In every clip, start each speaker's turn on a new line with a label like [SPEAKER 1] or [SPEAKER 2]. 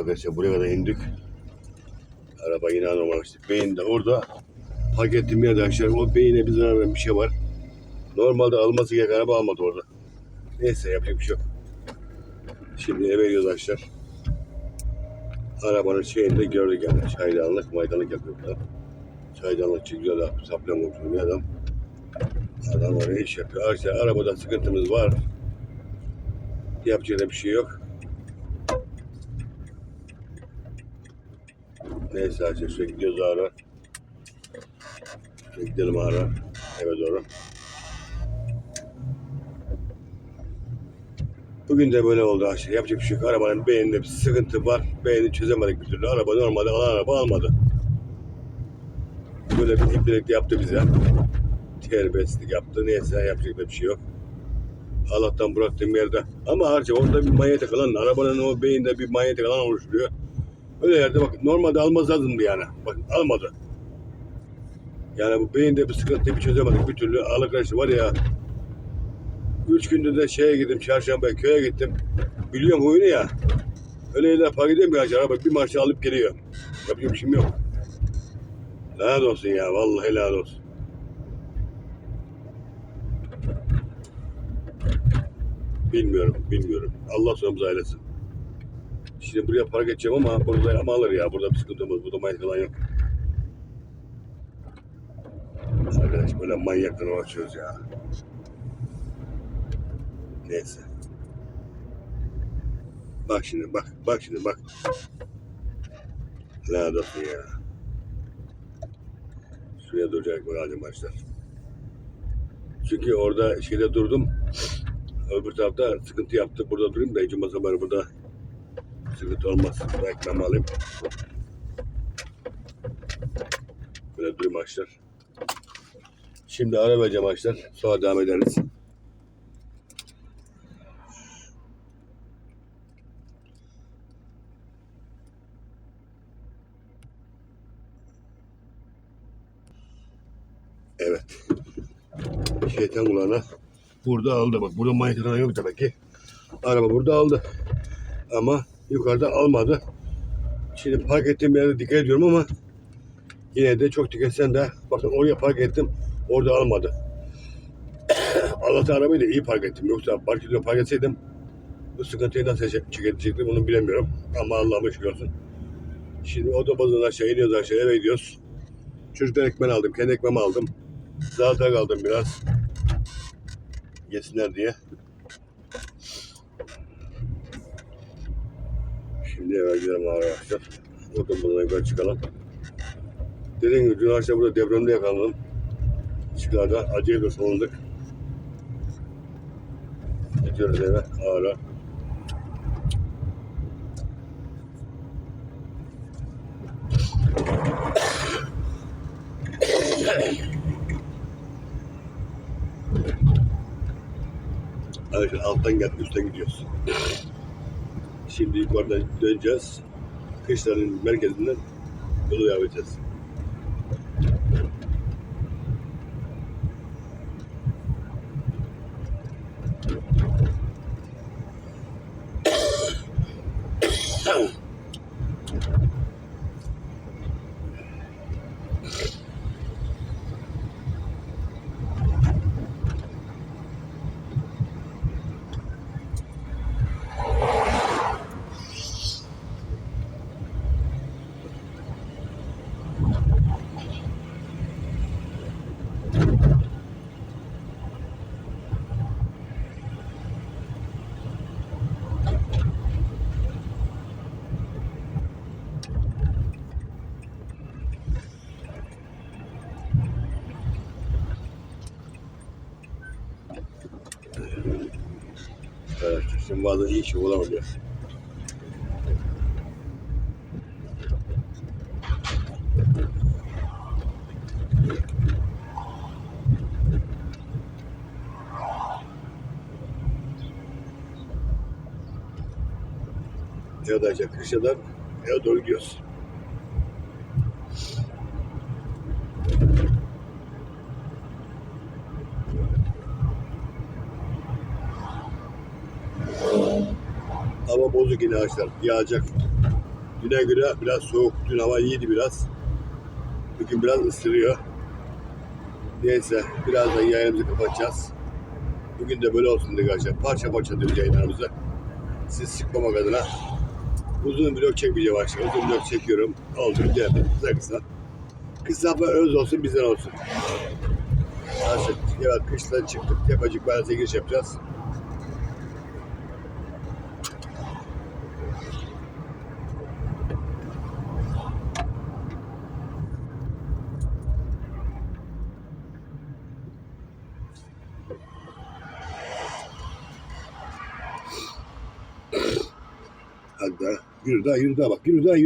[SPEAKER 1] Arkadaşlar buraya kadar indik. Araba yine normal işte. Beyin de orada park ettiğim yerde arkadaşlar o beyine bir zarar bir şey var. Normalde alması gereken araba almadı orada. Neyse yapacak bir şey yok. Şimdi eve gidiyoruz arkadaşlar. Arabanın şeyini de gördük yani. Çaydanlık, maydanlık yapıyor burada. Çaydanlık çıkıyor da saplan kontrolü bir adam. Adam oraya iş yapıyor. Arkadaşlar arabada sıkıntımız var. Yapacak da bir şey yok. Neyse arkadaşlar gidiyoruz. Şöyle gidelim ara. Eve doğru. Bugün de böyle oldu arkadaşlar. Yapacak bir şey yok. Arabanın beyninde bir sıkıntı var. Beynini çözemedik bir türlü. Araba normalde alan araba almadı. Böyle bir iplelik yaptı bize. Terbiyesizlik yaptı. Neyse yapacak bir şey yok. Allah'tan bıraktığım yerde. Ama harca orada bir manyetik alan, arabanın o beyinde bir manyetik alan oluşturuyor. Öyle yerde bak normalde almaz lazımdı yani. Bak almadı. Yani bu beyinde bir sıkıntı bir çözemedik bir türlü. Arkadaşlar var ya Üç gündür de şeye gittim, çarşamba köye gittim. Biliyorum huyunu ya. Öyle yerler park edeyim ya araba bir marşı alıp geliyor. Yapacak bir şeyim yok. Lanet olsun ya, vallahi lanet olsun. Bilmiyorum, bilmiyorum. Allah sonumuzu ailesin. Şimdi buraya park edeceğim ama burada ama alır ya. Burada bir sıkıntımız, burada manyak falan yok. Arkadaş böyle manyakla uğraşıyoruz ya. Neyse. Bak şimdi bak. Bak şimdi bak. Lanet olsun ya. Şuraya duracak mı hadi maçlar. Çünkü orada şeyde durdum. Öbür tarafta sıkıntı yaptı. Burada durayım da cuma sabahı burada sıkıntı olmaz. Reklam alayım. Böyle durayım maçlar. Şimdi ara vereceğim maçlar. Sonra devam ederiz. Evet. Şeytan kulağına burada aldı. Bak burada manyetik alan yok demek ki. Araba burada aldı. Ama yukarıda almadı. Şimdi park ettiğim yerde dikkat ediyorum ama yine de çok dikkat etsen de bakın oraya park ettim. Orada almadı. Allah'tan arabayı da iyi park ettim. Yoksa park ediyor park etseydim bu sıkıntıyı nasıl çekecektim onu bilemiyorum. Ama Allah'ıma şükür olsun. Şimdi otobazdan aşağı iniyoruz aşağı eve gidiyoruz. Çocuklar ekmeğini aldım. Kendi ekmeğimi aldım. Zalata kaldım biraz. Yesinler diye. Şimdi eve gidelim arkadaşlar. Otomobile yukarı çıkalım. Dediğim gibi dün akşam burada depremde yakalandım. Çıkarda acıyla da sonunduk. Gidiyoruz eve. Ağla. Evet, alttan geldik, üstten gidiyoruz. Şimdi yukarıdan döneceğiz. Kışların merkezinden yolu devam edeceğiz. Şimdi bazen iyi şey olamıyor. Ya da kışladan eve doğru gidiyoruz. Hava bozuk yine ağaçlar. Yağacak. Düne göre biraz soğuk. Dün hava iyiydi biraz. Bugün biraz ısırıyor. Neyse birazdan yayınımızı kapatacağız. Bugün de böyle olsun arkadaşlar. Parça parça diyoruz yayınlarımızı. Siz sıkmamak adına. Uzun vlog çekmeyeceğim arkadaşlar. Uzun vlog çekiyorum. Oldu geldi. Kısa kısa. Kısa ama öz olsun bizden olsun. Arkadaşlar evet kıştan çıktık. Tepacık Bayez'e giriş yapacağız. Daha. Yürü daha, bak. Yürü daha,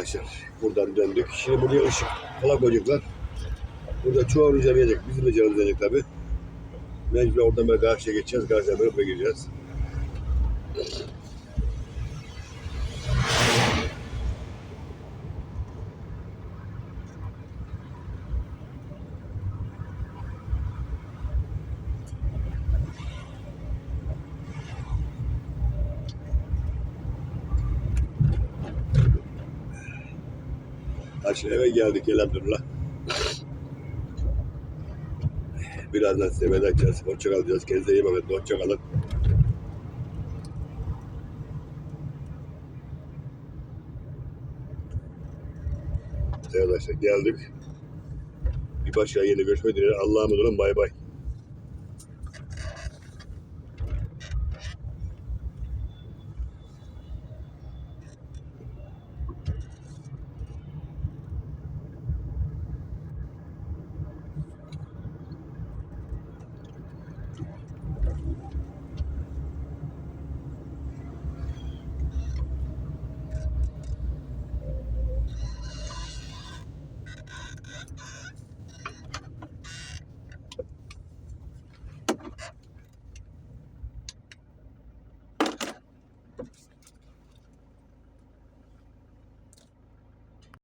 [SPEAKER 1] arkadaşlar buradan döndük. Şimdi buraya ışık falan koyacaklar. Burada çoğu rüzgar yiyecek. Bizim de canımız tabi. Mecbur oradan böyle karşıya geçeceğiz. Karşıya böyle gireceğiz. Aşağı eve geldik elhamdülillah. Birazdan size veda edeceğiz. Hoşça kalacağız. Kendinize iyi bakın. Hoşça kalın. Evet arkadaşlar geldik. Bir başka yeni görüşmek dileğiyle. Allah'a emanet olun. Bay bay.